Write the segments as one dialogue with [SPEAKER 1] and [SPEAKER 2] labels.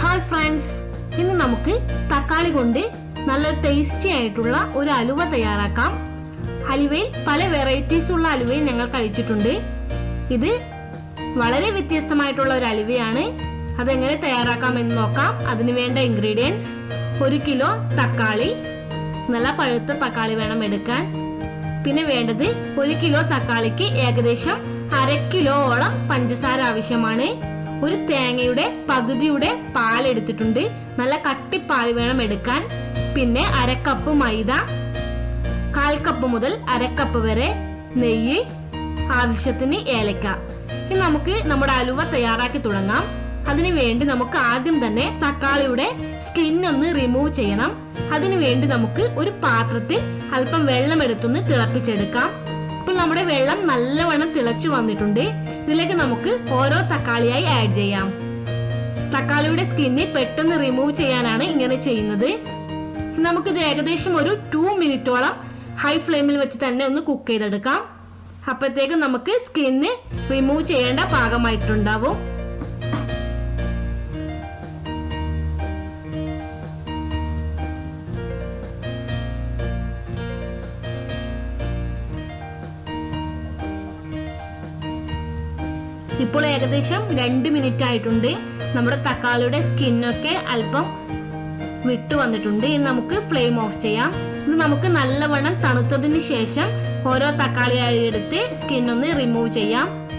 [SPEAKER 1] Hi friends ഇന്ന് നമുക്ക് തക്കാളി കൊണ്ട് നല്ല ടേസ്റ്റി ആയിട്ടുള്ള ഒരു അലുവ തയ്യാറാക്കാം. ഹലുവയിൽ പല വെറൈറ്റീസ് ഉള്ള അലുവയും ഞങ്ങൾ കഴിച്ചിട്ടുണ്ട്. ഇത് വളരെ വ്യത്യസ്തമായിട്ടുള്ള ഒരു അലുവയാണ്. അതെങ്ങനെ തയ്യാറാക്കാമെന്ന് നോക്കാം. അതിന് വേണ്ട ഇൻഗ്രീഡിയൻസ് ഒരു കിലോ തക്കാളി നല്ല പഴുത്ത തക്കാളി വേണം എടുക്കാൻ. പിന്നെ വേണ്ടത് ഒരു കിലോ തക്കാളിക്ക് ഏകദേശം അര കിലോളം പഞ്ചസാര ആവശ്യമാണ്. ഒരു തേങ്ങയുടെ പകുതിയുടെ പാൽ എടുത്തിട്ടുണ്ട്. നല്ല കട്ടിപ്പാൽ വേണം എടുക്കാൻ. പിന്നെ അരക്കപ്പ് കപ്പ് മൈദ കാൽ കപ്പ് മുതൽ അരക്കപ്പ് കപ്പ് വരെ നെയ്യ് ആവശ്യത്തിന് ഏലക്ക. ഇനി നമുക്ക് നമ്മുടെ അലുവ തയ്യാറാക്കി തുടങ്ങാം. അതിനു വേണ്ടി നമുക്ക് ആദ്യം തന്നെ തക്കാളിയുടെ സ്കിൻ ഒന്ന് റിമൂവ് ചെയ്യണം. അതിനു വേണ്ടി നമുക്ക് ഒരു പാത്രത്തിൽ അല്പം വെള്ളം എടുത്തൊന്ന് തിളപ്പിച്ചെടുക്കാം. നമ്മുടെ വെള്ളം നല്ലവണ്ണം തിളച്ചു വന്നിട്ടുണ്ട്. ഇതിലേക്ക് നമുക്ക് ഓരോ തക്കാളിയായി ആഡ് ചെയ്യാം. തക്കാളിയുടെ സ്കിന്ന് പെട്ടെന്ന് റിമൂവ് ചെയ്യാനാണ് ഇങ്ങനെ ചെയ്യുന്നത്. നമുക്കിത് ഏകദേശം ഒരു ടു മിനിറ്റോളം ഹൈ ഫ്ലെയിമിൽ വെച്ച് തന്നെ ഒന്ന് കുക്ക് ചെയ്തെടുക്കാം. അപ്പോഴത്തേക്കും നമുക്ക് സ്കിന്ന് റിമൂവ് ചെയ്യേണ്ട പാകമായിട്ടുണ്ടാവും ഇപ്പോൾ ഏകദേശം രണ്ട് മിനിറ്റ് ആയിട്ടുണ്ട്. നമ്മുടെ തക്കാളിയുടെ സ്കിന്നൊക്കെ അല്പം വിട്ടു വന്നിട്ടുണ്ട്. ഇനി നമുക്ക് ഫ്ലെയിം ഓഫ് ചെയ്യാം. ഇത് നമുക്ക് നല്ലവണ്ണം തണുത്തതിന് ശേഷം ഓരോ തക്കാളിയായി എടുത്ത് സ്കിന്നൊന്ന് റിമൂവ് ചെയ്യാം.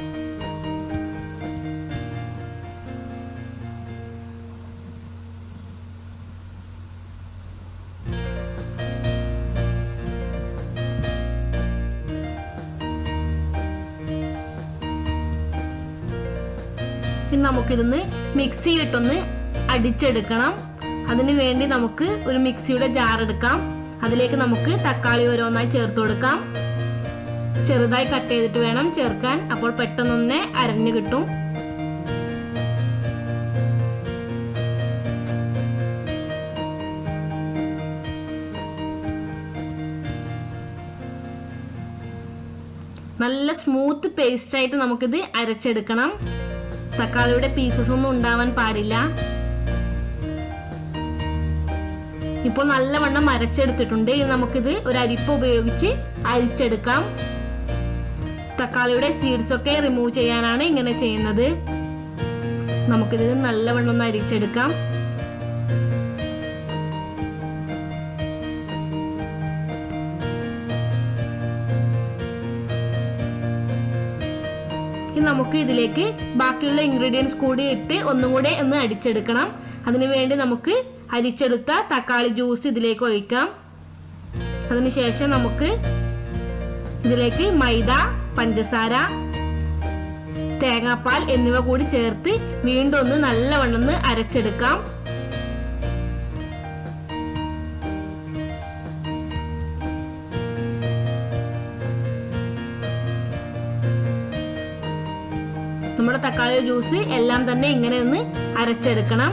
[SPEAKER 1] ഇനി നമുക്കിതൊന്ന് മിക്സിയിട്ടൊന്ന് അടിച്ചെടുക്കണം. അതിനു വേണ്ടി നമുക്ക് ഒരു മിക്സിയുടെ ജാർ എടുക്കാം. അതിലേക്ക് നമുക്ക് തക്കാളി ഓരോന്നായി ചേർത്ത് കൊടുക്കാം. ചെറുതായി കട്ട് ചെയ്തിട്ട് വേണം ചേർക്കാൻ. അപ്പോൾ പെട്ടെന്നൊന്നെ അരഞ്ഞു കിട്ടും. നല്ല സ്മൂത്ത് പേസ്റ്റ് ആയിട്ട് നമുക്കിത് അരച്ചെടുക്കണം. തക്കാളിയുടെ പീസസ് ഒന്നും ഉണ്ടാവാൻ പാടില്ല. ഇപ്പോൾ നല്ലവണ്ണം അരച്ചെടുത്തിട്ടുണ്ട്. ഇനി നമുക്കിത് ഒരു അരിപ്പ ഉപയോഗിച്ച് അരിച്ചെടുക്കാം. തക്കാളിയുടെ സീഡ്സ് ഒക്കെ റിമൂവ് ചെയ്യാനാണ് ഇങ്ങനെ ചെയ്യുന്നത്. നമുക്കിത് നല്ലവണ്ണം ഒന്ന് അരിച്ചെടുക്കാം. നമുക്ക് ഇതിലേക്ക് ബാക്കിയുള്ള ഇൻഗ്രീഡിയൻസ് കൂടി ഇട്ട് ഒന്നും കൂടെ ഒന്ന് അടിച്ചെടുക്കണം. അതിനുവേണ്ടി നമുക്ക് അരിച്ചെടുത്ത തക്കാളി ജ്യൂസ് ഇതിലേക്ക് ഒഴിക്കാം. അതിനുശേഷം നമുക്ക് ഇതിലേക്ക് മൈദ പഞ്ചസാര തേങ്ങാപ്പാൽ എന്നിവ കൂടി ചേർത്ത് വീണ്ടും ഒന്ന് നല്ലവണ്ണം അരച്ചെടുക്കാം. നമ്മുടെ തക്കാളി ജ്യൂസ് എല്ലാം തന്നെ ഇങ്ങനെ ഒന്ന് അരച്ചെടുക്കണം.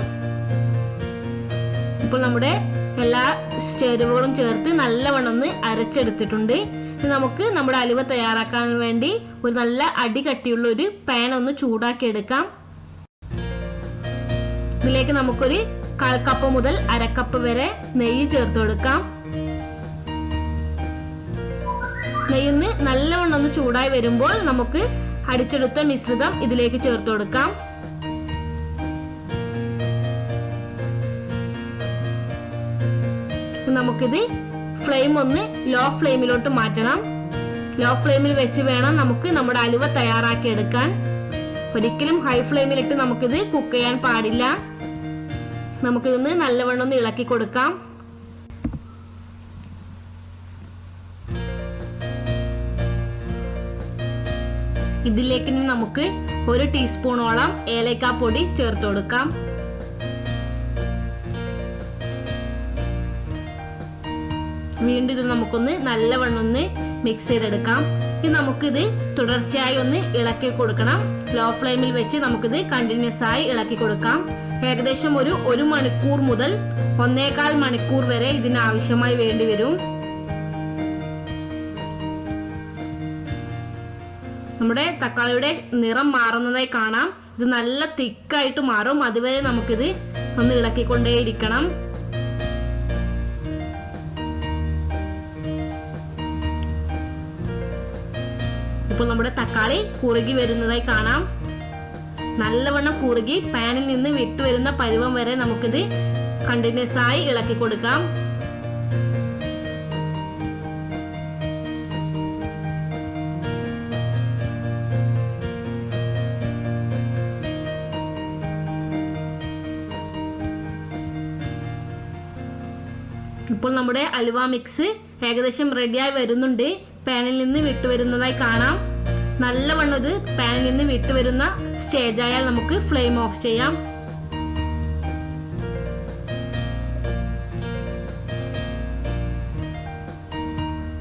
[SPEAKER 1] ഇപ്പോൾ നമ്മുടെ എല്ലാ ചേരുവകളും ചേർത്ത് നല്ലവണ്ണം ഒന്ന് അരച്ചെടുത്തിട്ടുണ്ട്. നമുക്ക് നമ്മുടെ അലുവ തയ്യാറാക്കാൻ വേണ്ടി ഒരു നല്ല അടി കട്ടിയുള്ള ഒരു പാൻ ഒന്ന് ചൂടാക്കി എടുക്കാം ഇതിലേക്ക് നമുക്കൊരു കാൽ കപ്പ് മുതൽ അരക്കപ്പ് വരെ നെയ്യ് ചേർത്ത് കൊടുക്കാം. നെയ്യൊന്ന് നല്ലവണ്ണം ഒന്ന് ചൂടായി വരുമ്പോൾ നമുക്ക് അടിച്ചെടുത്ത മിശ്രിതം ഇതിലേക്ക് ചേർത്ത് കൊടുക്കാം. നമുക്കിത് ഫ്ലെയിം ഒന്ന് ലോ ഫ്ലെയിമിലോട്ട് മാറ്റണം. ലോ ഫ്ലെയിമിൽ വെച്ച് വേണം നമുക്ക് നമ്മുടെ അലുവ തയ്യാറാക്കി എടുക്കാൻ. ഒരിക്കലും ഹൈ ഫ്ലെയിമിലിട്ട് നമുക്കിത് കുക്ക് ചെയ്യാൻ പാടില്ല. നമുക്കിതൊന്ന് നല്ലവണ്ണം ഒന്ന് ഇളക്കി കൊടുക്കാം. ഇതിലേക്ക് നമുക്ക് ഒരു ടീസ്പൂണോളം ഏലക്കാപ്പൊടി ചേർത്ത് കൊടുക്കാം. വീണ്ടും ഇത് നമുക്കൊന്ന് നല്ലവണ്ണം ഒന്ന് മിക്സ് ചെയ്തെടുക്കാം. ഇനി നമുക്കിത് തുടർച്ചയായി ഒന്ന് ഇളക്കി കൊടുക്കണം. ലോ ഫ്ലെയിമിൽ വെച്ച് നമുക്കിത് കണ്ടിന്യൂസ് ആയി ഇളക്കി കൊടുക്കാം. ഏകദേശം ഒരു ഒരു മണിക്കൂർ മുതൽ ഒന്നേകാൽ മണിക്കൂർ വരെ ഇതിനാവശ്യമായി വേണ്ടി വരും നമ്മുടെ തക്കാളിയുടെ നിറം മാറുന്നതായി കാണാം. ഇത് നല്ല തിക്കായിട്ട് മാറും. അതുവരെ നമുക്കിത് ഒന്ന് ഇളക്കിക്കൊണ്ടേയിരിക്കണം. ഇപ്പോൾ നമ്മുടെ തക്കാളി കുറുകി വരുന്നതായി കാണാം. നല്ലവണ്ണം കുറുകി പാനിൽ നിന്ന് വിട്ടുവരുന്ന പരുവം വരെ നമുക്കിത് കണ്ടിന്യൂസ് ആയി ഇളക്കി കൊടുക്കാം ഇപ്പോൾ നമ്മുടെ അലുവ മിക്സ് ഏകദേശം റെഡിയായി വരുന്നുണ്ട്. പാനിൽ നിന്ന് വിട്ടുവരുന്നതായി കാണാം. നല്ലവണ്ണം ഇത് പാനിൽ നിന്ന് വിട്ടുവരുന്ന സ്റ്റേജ് ആയാൽ നമുക്ക് ഫ്ലെയിം ഓഫ് ചെയ്യാം.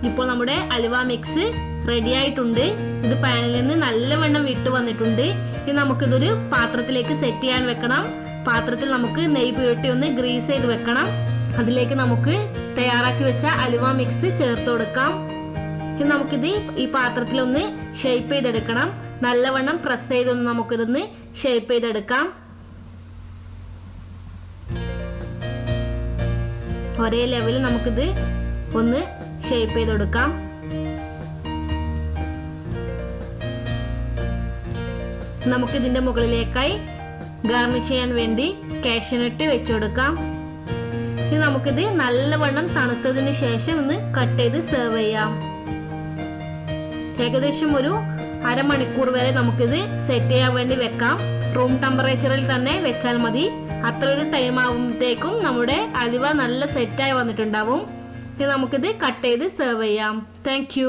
[SPEAKER 1] ഇപ്പോൾ നമ്മുടെ അലുവ മിക്സ് റെഡി ആയിട്ടുണ്ട്. ഇത് പാനിൽ നിന്ന് നല്ലവണ്ണം വിട്ടു വന്നിട്ടുണ്ട്. ഇനി നമുക്കിതൊരു പാത്രത്തിലേക്ക് സെറ്റ് ചെയ്യാൻ വെക്കണം. പാത്രത്തിൽ നമുക്ക് നെയ്യ് പുരട്ടി ഒന്ന് ഗ്രീസ് ചെയ്ത് വെക്കണം. അതിലേക്ക് നമുക്ക് തയ്യാറാക്കി വെച്ച അലുവ മിക്സ് ചേർത്ത് കൊടുക്കാം. ഇനി നമുക്കിത് ഈ പാത്രത്തിലൊന്ന് ഷേപ്പ് ചെയ്തെടുക്കണം. നല്ലവണ്ണം പ്രസ് ചെയ്തൊന്ന് നമുക്കിതൊന്ന് ഷേപ്പ് ചെയ്തെടുക്കാം. ഒരേ ലെവലിൽ നമുക്കിത് ഒന്ന് ഷേപ്പ് ചെയ്തെടുക്കാം നമുക്കിതിന്റെ മുകളിലേക്കായി ഗാർണിഷ് ചെയ്യാൻ വേണ്ടി കാഷ്യനട്ട് വെച്ചു കൊടുക്കാം. ഇനി നമുക്കിത് നല്ലവണ്ണം തണുത്തതിന് ശേഷം ഒന്ന് കട്ട് ചെയ്ത് സെർവ് ചെയ്യാം. ഏകദേശം ഒരു അരമണിക്കൂർ വരെ നമുക്കിത് സെറ്റ് ചെയ്യാൻ വേണ്ടി വെക്കാം. റൂം ടെമ്പറേച്ചറിൽ തന്നെ വെച്ചാൽ മതി. അത്ര ഒരു ടൈം ആകുമ്പോഴത്തേക്കും നമ്മുടെ അലുവ നല്ല സെറ്റായി വന്നിട്ടുണ്ടാവും. ഇനി നമുക്കിത് കട്ട് ചെയ്ത് സെർവ് ചെയ്യാം. താങ്ക്